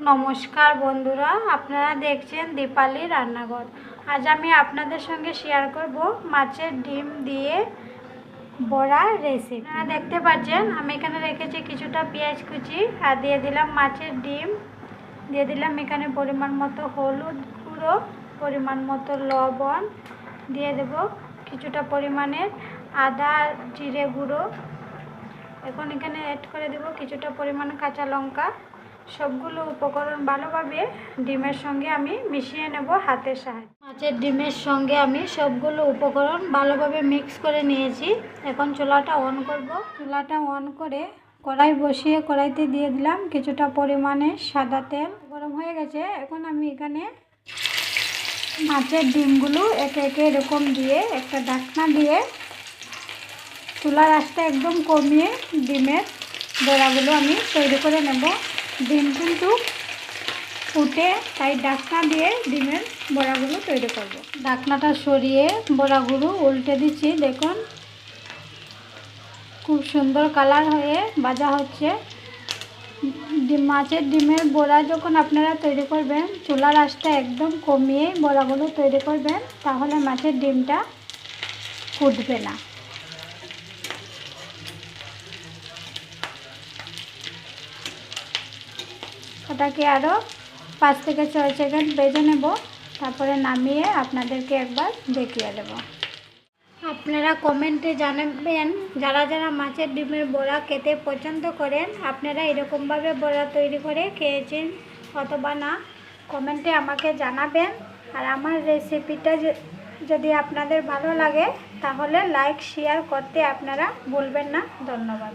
নমস্কার বন্ধুরা, আপনারা দেখছেন দীপালি রান্নাঘর। আজ আমি আপনাদের সঙ্গে শেয়ার করব মাছের ডিম দিয়ে বড়া রেসিপি আপনারা দেখতে পাচ্ছেন, আমি এখানে রেখেছি কিছুটা পেঁয়াজ কুচি আর দিয়ে দিলাম মাছের ডিম। দিয়ে দিলাম এখানে পরিমাণ মতো হলুদ গুঁড়ো, পরিমাণ মতো লবণ। দিয়ে দেব কিছুটা পরিমাণের আদা জিরে গুঁড়ো। এখন এখানে অ্যাড করে দেব কিছুটা পরিমাণ কাঁচা লঙ্কা। সবগুলো উপকরণ ভালোভাবে ডিমের সঙ্গে আমি মিশিয়ে নেব হাতের সাহায্যে। মাছের ডিমের সঙ্গে আমি সবগুলো উপকরণ ভালোভাবে মিক্স করে নিয়েছি। এখন চুলাটা অন করব। চুলাটা অন করে কড়াই বসিয়ে কড়াইতে দিয়ে দিলাম কিছুটা পরিমাণে সাদা তেল। গরম হয়ে গেছে। এখন আমি এখানে মাছের ডিমগুলো একে একে এরকম দিয়ে একটা ডাকনা দিয়ে চুলার আঁচটা একদম কমিয়ে ডিমের বড়াগুলো আমি তৈরি করে নেব। ডিম কিন্তু ফুটে তাই ডাকনা দিয়ে ডিমের বড়াগুলো তৈরি করব। ডাকনাটা সরিয়ে বড়াগুলো উল্টে দিচ্ছি। দেখুন, খুব সুন্দর কালার হয়ে ভাজা হচ্ছে। মাছের ডিমের বড়া যখন আপনারা তৈরি করবেন, চুলার আঁচটা একদম কমিয়ে বড়াগুলো তৈরি করবেন, তাহলে মাছের ডিমটা ফুটবে না। ওটাকে আরও পাঁচ থেকে ছয় সেকেন্ড বেজে নেব। তারপরে নামিয়ে আপনাদেরকে একবার দেখিয়ে দেব। আপনারা কমেন্টে জানাবেন, যারা যারা মাছের ডিমের বড়া খেতে পছন্দ করেন, আপনারা এরকমভাবে বড়া তৈরি করে খেয়েছেন অথবা না, কমেন্টে আমাকে জানাবেন। আর আমার রেসিপিটা যদি আপনাদের ভালো লাগে, তাহলে লাইক, শেয়ার করতে আপনারা ভুলবেন না। ধন্যবাদ।